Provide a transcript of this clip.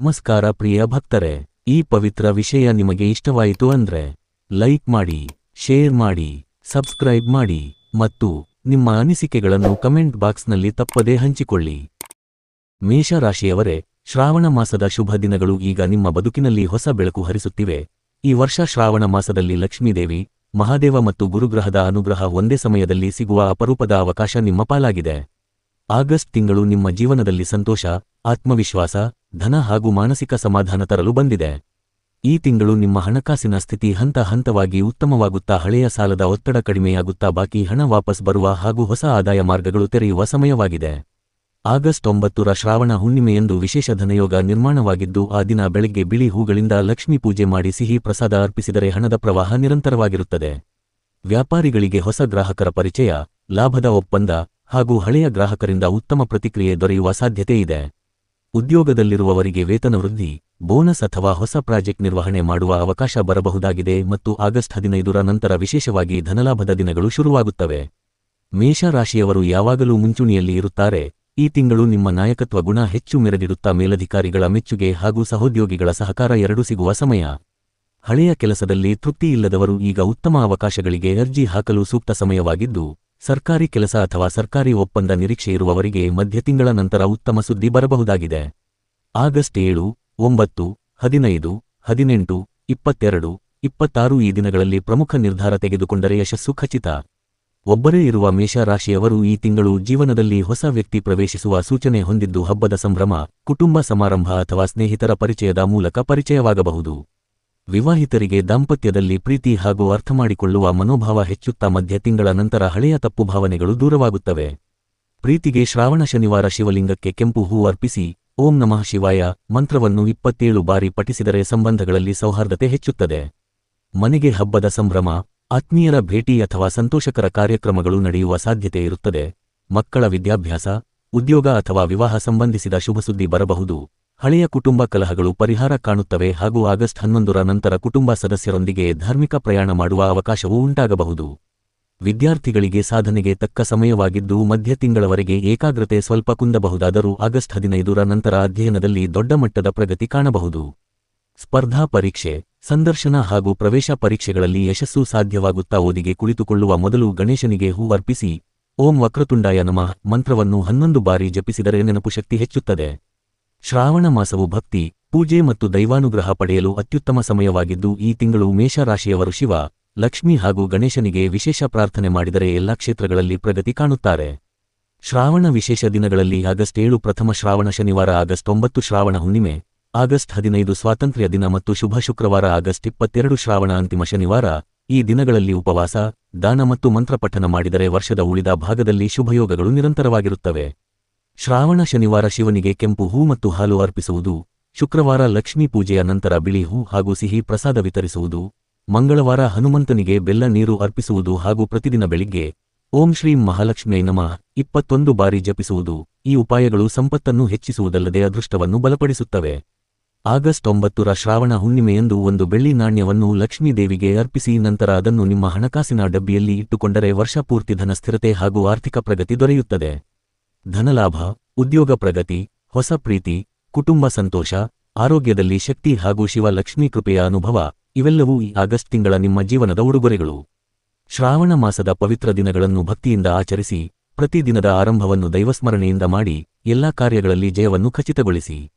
ನಮಸ್ಕಾರ ಪ್ರಿಯ ಭಕ್ತರೆ, ಈ ಪವಿತ್ರ ವಿಷಯ ನಿಮಗೆ ಇಷ್ಟವಾಯಿತು ಅಂದ್ರೆ ಲೈಕ್ ಮಾಡಿ ಶೇರ್ ಮಾಡಿ ಸಬ್ಸ್ಕ್ರೈಬ್ ಮಾಡಿ ಮತ್ತು ನಿಮ್ಮ ಅನಿಸಿಕೆಗಳನ್ನು ಕಮೆಂಟ್ ಬಾಕ್ಸ್ನಲ್ಲಿ ತಪ್ಪದೇ ಹಂಚಿಕೊಳ್ಳಿ. ಮೇಷರಾಶಿಯವರೇ, ಶ್ರಾವಣ ಮಾಸದ ಶುಭ ದಿನಗಳು ಈಗ ನಿಮ್ಮ ಬದುಕಿನಲ್ಲಿ ಹೊಸ ಬೆಳಕು ಹರಿಸುತ್ತಿವೆ. ಈ ವರ್ಷ ಶ್ರಾವಣ ಮಾಸದಲ್ಲಿ ಲಕ್ಷ್ಮೀದೇವಿ, ಮಹಾದೇವ ಮತ್ತು ಗುರುಗ್ರಹದ ಅನುಗ್ರಹ ಒಂದೇ ಸಮಯದಲ್ಲಿ ಸಿಗುವ ಅಪರೂಪದ ಅವಕಾಶ ನಿಮ್ಮ ಪಾಲಾಗಿದೆ. ಆಗಸ್ಟ್ ತಿಂಗಳು ನಿಮ್ಮ ಜೀವನದಲ್ಲಿ ಸಂತೋಷ, ಆತ್ಮವಿಶ್ವಾಸ, ಧನ ಹಾಗೂ ಮಾನಸಿಕ ಸಮಾಧಾನ ತರಲು ಬಂದಿದೆ. ಈ ತಿಂಗಳು ನಿಮ್ಮ ಹಣಕಾಸಿನ ಸ್ಥಿತಿ ಹಂತ ಹಂತವಾಗಿ ಉತ್ತಮವಾಗುತ್ತಾ ಹಳೆಯ ಸಾಲದ ಒತ್ತಡ ಕಡಿಮೆಯಾಗುತ್ತಾ ಬಾಕಿ ಹಣ ವಾಪಸ್ ಬರುವ ಹಾಗೂ ಹೊಸ ಆದಾಯ ಮಾರ್ಗಗಳು ತೆರೆಯುವ ಸಮಯವಾಗಿದೆ. ಆಗಸ್ಟ್ ಒಂಬತ್ತರ ಶ್ರಾವಣ ಹುಣ್ಣಿಮೆಯಂದು ವಿಶೇಷ ಧನಯೋಗ ನಿರ್ಮಾಣವಾಗಿದ್ದು, ಆ ದಿನ ಬೆಳಗ್ಗೆ ಬಿಳಿ ಹೂಗಳಿಂದ ಲಕ್ಷ್ಮೀ ಪೂಜೆ ಮಾಡಿ ಸಿಹಿ ಪ್ರಸಾದ ಅರ್ಪಿಸಿದರೆ ಹಣದ ಪ್ರವಾಹ ನಿರಂತರವಾಗಿರುತ್ತದೆ. ವ್ಯಾಪಾರಿಗಳಿಗೆ ಹೊಸ ಗ್ರಾಹಕರ ಪರಿಚಯ, ಲಾಭದ ಒಪ್ಪಂದ ಹಾಗೂ ಹಳೆಯ ಗ್ರಾಹಕರಿಂದ ಉತ್ತಮ ಪ್ರತಿಕ್ರಿಯೆ ದೊರೆಯುವ ಸಾಧ್ಯತೆ ಇದೆ ಉದ್ಯೋಗದಲ್ಲಿರುವವರಿಗೆ ವೇತನ ವೃದ್ಧಿ, ಬೋನಸ್ ಅಥವಾ ಹೊಸ ಪ್ರಾಜೆಕ್ಟ್ ನಿರ್ವಹಣೆ ಮಾಡುವ ಅವಕಾಶ ಬರಬಹುದಾಗಿದೆ ಮತ್ತು ಆಗಸ್ಟ್ ಹದಿನೈದರ ನಂತರ ವಿಶೇಷವಾಗಿ ಧನಲಾಭದ ದಿನಗಳು ಶುರುವಾಗುತ್ತವೆ. ಮೇಷರಾಶಿಯವರು ಯಾವಾಗಲೂ ಮುಂಚೂಣಿಯಲ್ಲಿ ಇರುತ್ತಾರೆ. ಈ ತಿಂಗಳು ನಿಮ್ಮ ನಾಯಕತ್ವ ಗುಣ ಹೆಚ್ಚು ಮೆರೆದಿರುತ್ತಾ ಮೇಲಧಿಕಾರಿಗಳ ಮೆಚ್ಚುಗೆ ಹಾಗೂ ಸಹೋದ್ಯೋಗಿಗಳ ಸಹಕಾರ ಎರಡೂ ಸಿಗುವ ಸಮಯ. ಹಳೆಯ ಕೆಲಸದಲ್ಲಿ ತೃಪ್ತಿಯಿಲ್ಲದವರು ಈಗ ಉತ್ತಮ ಅವಕಾಶಗಳಿಗೆ ಅರ್ಜಿ ಹಾಕಲು ಸೂಕ್ತ ಸಮಯವಾಗಿದ್ದು ಸರ್ಕಾರಿ ಕೆಲಸ ಅಥವಾ ಸರ್ಕಾರಿ ಒಪ್ಪಂದ ನಿರೀಕ್ಷೆ ಇರುವವರಿಗೆ ಮಧ್ಯ ತಿಂಗಳ ನಂತರ ಉತ್ತಮ ಸುದ್ದಿ ಬರಬಹುದಾಗಿದೆ. ಆಗಸ್ಟ್ ಏಳು, ಒಂಬತ್ತು, ಹದಿನೈದು, ಹದಿನೆಂಟು, ಇಪ್ಪತ್ತೆರಡು, ಇಪ್ಪತ್ತಾರು ಈ ದಿನಗಳಲ್ಲಿ ಪ್ರಮುಖ ನಿರ್ಧಾರ ತೆಗೆದುಕೊಂಡರೆ ಯಶಸ್ಸು ಖಚಿತ. ಒಬ್ಬರೇ ಇರುವ ಮೇಷರಾಶಿಯವರು ಈ ತಿಂಗಳು ಜೀವನದಲ್ಲಿ ಹೊಸ ವ್ಯಕ್ತಿ ಪ್ರವೇಶಿಸುವ ಸೂಚನೆ ಹೊಂದಿದ್ದು ಹಬ್ಬದ ಸಂಭ್ರಮ, ಕುಟುಂಬ ಸಮಾರಂಭ ಅಥವಾ ಸ್ನೇಹಿತರ ಪರಿಚಯದ ಮೂಲಕ ಪರಿಚಯವಾಗಬಹುದು. ವಿವಾಹಿತರಿಗೆ ದಾಂಪತ್ಯದಲ್ಲಿ ಪ್ರೀತಿ ಹಾಗೂ ಅರ್ಥಮಾಡಿಕೊಳ್ಳುವ ಮನೋಭಾವ ಹೆಚ್ಚುತ್ತಾ ಮಧ್ಯ ತಿಂಗಳ ನಂತರ ಹಳೆಯ ತಪ್ಪು ಭಾವನೆಗಳು ದೂರವಾಗುತ್ತವೆ. ಪ್ರೀತಿಗೆ ಶ್ರಾವಣ ಶನಿವಾರ ಶಿವಲಿಂಗಕ್ಕೆ ಕೆಂಪು ಹೂ ಅರ್ಪಿಸಿ, ಓಂ ನಮಃ ಶಿವಾಯ, ಮಂತ್ರವನ್ನು ಇಪ್ಪತ್ತೇಳು ಬಾರಿ ಪಠಿಸಿದರೆ ಸಂಬಂಧಗಳಲ್ಲಿ ಸೌಹಾರ್ದತೆ ಹೆಚ್ಚುತ್ತದೆ. ಮನೆಗೆ ಹಬ್ಬದ ಸಂಭ್ರಮ, ಆತ್ಮೀಯರ ಭೇಟಿ ಅಥವಾ ಸಂತೋಷಕರ ಕಾರ್ಯಕ್ರಮಗಳು ನಡೆಯುವ ಸಾಧ್ಯತೆ ಇರುತ್ತದೆ. ಮಕ್ಕಳ ವಿದ್ಯಾಭ್ಯಾಸ, ಉದ್ಯೋಗ ಅಥವಾ ವಿವಾಹ ಸಂಬಂಧಿಸಿದ ಶುಭಸುದ್ದಿ ಬರಬಹುದು. ಹಳೆಯ ಕುಟುಂಬ ಕಲಹಗಳು ಪರಿಹಾರ ಕಾಣುತ್ತವೆ ಹಾಗೂ ಆಗಸ್ಟ್ ಹನ್ನೊಂದರ ನಂತರ ಕುಟುಂಬ ಸದಸ್ಯರೊಂದಿಗೆ ಧಾರ್ಮಿಕ ಪ್ರಯಾಣ ಮಾಡುವ ಅವಕಾಶವೂ ಉಂಟಾಗಬಹುದು. ವಿದ್ಯಾರ್ಥಿಗಳಿಗೆ ಸಾಧನೆಗೆ ತಕ್ಕ ಸಮಯವಾಗಿದ್ದು ಮಧ್ಯ ತಿಂಗಳವರೆಗೆ ಏಕಾಗ್ರತೆ ಸ್ವಲ್ಪ ಕುಂದಬಹುದಾದರೂ ಆಗಸ್ಟ್ ಹದಿನೈದರ ನಂತರ ಅಧ್ಯಯನದಲ್ಲಿ ದೊಡ್ಡ ಮಟ್ಟದ ಪ್ರಗತಿ ಕಾಣಬಹುದು. ಸ್ಪರ್ಧಾ ಪರೀಕ್ಷೆ, ಸಂದರ್ಶನ ಹಾಗೂ ಪ್ರವೇಶ ಪರೀಕ್ಷೆಗಳಲ್ಲಿ ಯಶಸ್ಸು ಸಾಧ್ಯವಾಗುತ್ತಾ ಓದಿಗೆ ಕುಳಿತುಕೊಳ್ಳುವ ಮೊದಲು ಗಣೇಶನಿಗೆ ಹೂ ಅರ್ಪಿಸಿ, ಓಂ ವಕ್ರತುಂಡಾಯ ನಮಃ ಮಂತ್ರವನ್ನು ಹನ್ನೊಂದು ಬಾರಿ ಜಪಿಸಿದರೆ ನೆನಪು ಶಕ್ತಿ ಹೆಚ್ಚುತ್ತದೆ. ಶ್ರಾವಣ ಮಾಸವು ಭಕ್ತಿ, ಪೂಜೆ ಮತ್ತು ದೈವಾನುಗ್ರಹ ಪಡೆಯಲು ಅತ್ಯುತ್ತಮ ಸಮಯವಾಗಿದ್ದು, ಈ ತಿಂಗಳು ಮೇಷರಾಶಿಯವರು ಶಿವ, ಲಕ್ಷ್ಮಿ ಹಾಗೂ ಗಣೇಶನಿಗೆ ವಿಶೇಷ ಪ್ರಾರ್ಥನೆ ಮಾಡಿದರೆ ಎಲ್ಲಾ ಕ್ಷೇತ್ರಗಳಲ್ಲಿ ಪ್ರಗತಿ ಕಾಣುತ್ತಾರೆ. ಶ್ರಾವಣ ವಿಶೇಷ ದಿನಗಳಲ್ಲಿ ಆಗಸ್ಟ್ ಏಳು ಪ್ರಥಮ ಶ್ರಾವಣ ಶನಿವಾರ ಆಗಸ್ಟ್ ಒಂಬತ್ತು ಶ್ರಾವಣ ಹುಣ್ಣಿಮೆ, ಆಗಸ್ಟ್ ಹದಿನೈದು ಸ್ವಾತಂತ್ರ್ಯ ದಿನ ಮತ್ತು ಶುಭ ಶುಕ್ರವಾರ ಆಗಸ್ಟ್ ಇಪ್ಪತ್ತೆರಡು ಶ್ರಾವಣ ಅಂತಿಮ ಶನಿವಾರ, ಈ ದಿನಗಳಲ್ಲಿ ಉಪವಾಸ, ದಾನ ಮತ್ತು ಮಂತ್ರಪಠನ ಮಾಡಿದರೆ ವರ್ಷದ ಉಳಿದ ಭಾಗದಲ್ಲಿ ಶುಭಯೋಗಗಳು ನಿರಂತರವಾಗಿರುತ್ತವೆ. ಶ್ರಾವಣ ಶನಿವಾರ ಶಿವನಿಗೆ ಕೆಂಪು ಹೂ ಮತ್ತು ಹಾಲು ಅರ್ಪಿಸುವುದು, ಶುಕ್ರವಾರ ಲಕ್ಷ್ಮೀ ಪೂಜೆಯ ನಂತರ ಬಿಳಿ ಹೂ ಹಾಗೂ ಸಿಹಿ ಪ್ರಸಾದ ವಿತರಿಸುವುದು, ಮಂಗಳವಾರ ಹನುಮಂತನಿಗೆ ಬೆಲ್ಲ ನೀರು ಅರ್ಪಿಸುವುದು ಹಾಗೂ ಪ್ರತಿದಿನ ಬೆಳಿಗ್ಗೆ ಓಂ ಶ್ರೀ ಮಹಾಲಕ್ಷ್ಮೀ ನಮಃ ಇಪ್ಪತ್ತೊಂದು ಬಾರಿ ಜಪಿಸುವುದು ಈ ಉಪಾಯಗಳು ಸಂಪತ್ತನ್ನು ಹೆಚ್ಚಿಸುವುದಲ್ಲದೆ ಅದೃಷ್ಟವನ್ನು ಬಲಪಡಿಸುತ್ತವೆ. ಆಗಸ್ಟ್ ಒಂಬತ್ತರ ಶ್ರಾವಣ ಹುಣ್ಣಿಮೆಯಂದು ಒಂದು ಬೆಳ್ಳಿ ನಾಣ್ಯವನ್ನು ಲಕ್ಷ್ಮೀದೇವಿಗೆ ಅರ್ಪಿಸಿ ನಂತರ ಅದನ್ನು ನಿಮ್ಮ ಹಣಕಾಸಿನ ಡಬ್ಬಿಯಲ್ಲಿ ಇಟ್ಟುಕೊಂಡರೆ ವರ್ಷಪೂರ್ತಿ ಧನ ಸ್ಥಿರತೆ ಹಾಗೂ ಆರ್ಥಿಕ ಪ್ರಗತಿ ದೊರೆಯುತ್ತದೆ. ಧನಲಾಭ, ಉದ್ಯೋಗ ಪ್ರಗತಿ, ಹೊಸ ಪ್ರೀತಿ, ಕುಟುಂಬ ಸಂತೋಷ, ಆರೋಗ್ಯದಲ್ಲಿ ಶಕ್ತಿ ಹಾಗೂ ಶಿವ ಲಕ್ಷ್ಮೀ ಕೃಪೆಯ ಅನುಭವ, ಇವೆಲ್ಲವೂ ಈ ಆಗಸ್ಟ್ ತಿಂಗಳ ನಿಮ್ಮ ಜೀವನದ ಉಡುಗೊರೆಗಳು. ಶ್ರಾವಣ ಮಾಸದ ಪವಿತ್ರ ದಿನಗಳನ್ನು ಭಕ್ತಿಯಿಂದ ಆಚರಿಸಿ, ಪ್ರತಿದಿನದ ಆರಂಭವನ್ನು ದೈವಸ್ಮರಣೆಯಿಂದ ಮಾಡಿ, ಎಲ್ಲಾ ಕಾರ್ಯಗಳಲ್ಲಿ ಜಯವನ್ನು ಖಚಿತಗೊಳಿಸಿ.